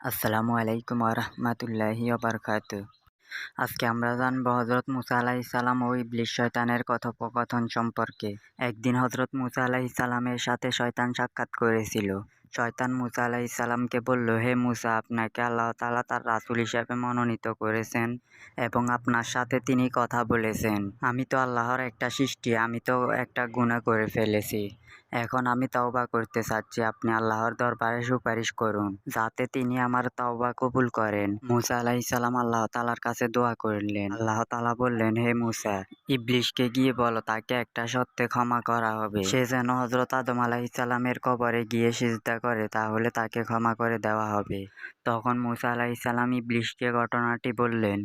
আসসালামু আলাইকুম রহমতুল্লাহি বারকাত আজকে আমরা জানব হজরত মুসা আলাহি সালাম ও ইবলিশ শয়তানের কথোপকথন সম্পর্কে। একদিন হজরত মুসা আলাহি সালামের সাথে শয়তান সাক্ষাৎ করেছিল। শয়তান মুসা আলাহি সালামকে বলল, হে মুসা, আপনাকে আল্লাহ তালা তার রাসুল হিসাবে মনোনীত করেছেন এবং আপনার সাথে তিনি কথা বলেছেন। আমি তো আল্লাহর একটা সৃষ্টি, আমি তো একটা গুণা করে ফেলেছি। এখন আমি তওবা করতে চাচ্ছি। আপনি আল্লাহর দরবারে সুপারিশ করুন, যাতে তিনি আমার তওবা কবুল করেন। মুসা আলাহিসাল্লাম আল্লাহ তালার কাছে দোয়া করলেন। আল্লাহ তালা বললেন, হে মুসা, ইবলিশকে গিয়ে বলো, তাকে একটা সত্যে ক্ষমা করা হবে। সে যেন হজরত আদম আলাহিসাল্লামের কবরে গিয়ে সিজদা করে, তাহলে তাকে ক্ষমা করে দেওয়া হবে। তখন মুসা আলাহিসাল্লাম ইবলিশকে ঘটনাটি বললেন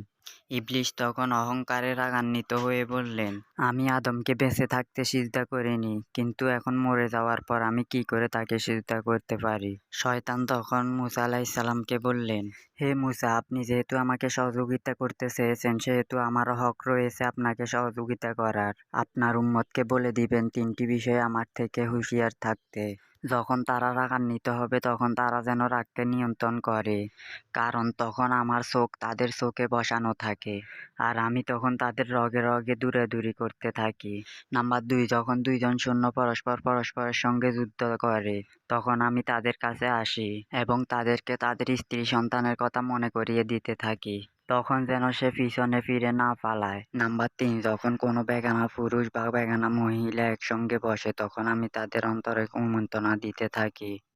ইবলিশ তখন অহংকারে রাগান্বিত হয়ে বললেন, আমি আদমকে বেঁচে থাকতে সিজদা করিনি, কিন্তু এখন মরে যাওয়ার পর আমি কি করে তাকে সিজদা করতে পারি? শয়তান তখন মুসা আলাহিসাল্লামকে বললেন, হে মুসা, আপনি যেহেতু আমাকে সহযোগিতা করতে চেয়েছেন, সেহেতু আমার হক রয়েছে আপনাকে সহযোগিতা করার। আপনার উম্মতকে বলে দিবেন তিনটি বিষয়ে আমার থেকে হুঁশিয়ার থাকতে। যখন তারা রাগান্বিত হবে, তখন তারা যেন রাগকে নিয়ন্ত্রণ করে। কারণ তখন আমার চোখ তাদের চোখে বসানো থাকে আর আমি তখন তাদের রগে রগে দূরাদূরি করতে থাকি। নাম্বার দুই, যখন দুইজন শূন্য পরস্পর পরস্পরের সঙ্গে যুদ্ধ করে, তখন আমি তাদের কাছে আসি এবং তাদেরকে তাদের স্ত্রী সন্তানের কথা মনে করিয়ে দিতে থাকি। তখন যেন সে পিছনে ফিরে না পালায়। নাম্বার তিন, যখন কোনো বেগানা পুরুষ বা বেগানা মহিলা একসঙ্গে বসে, তখন আমি তাদের অন্তরে কুমন্ত্রণা দিতে থাকি।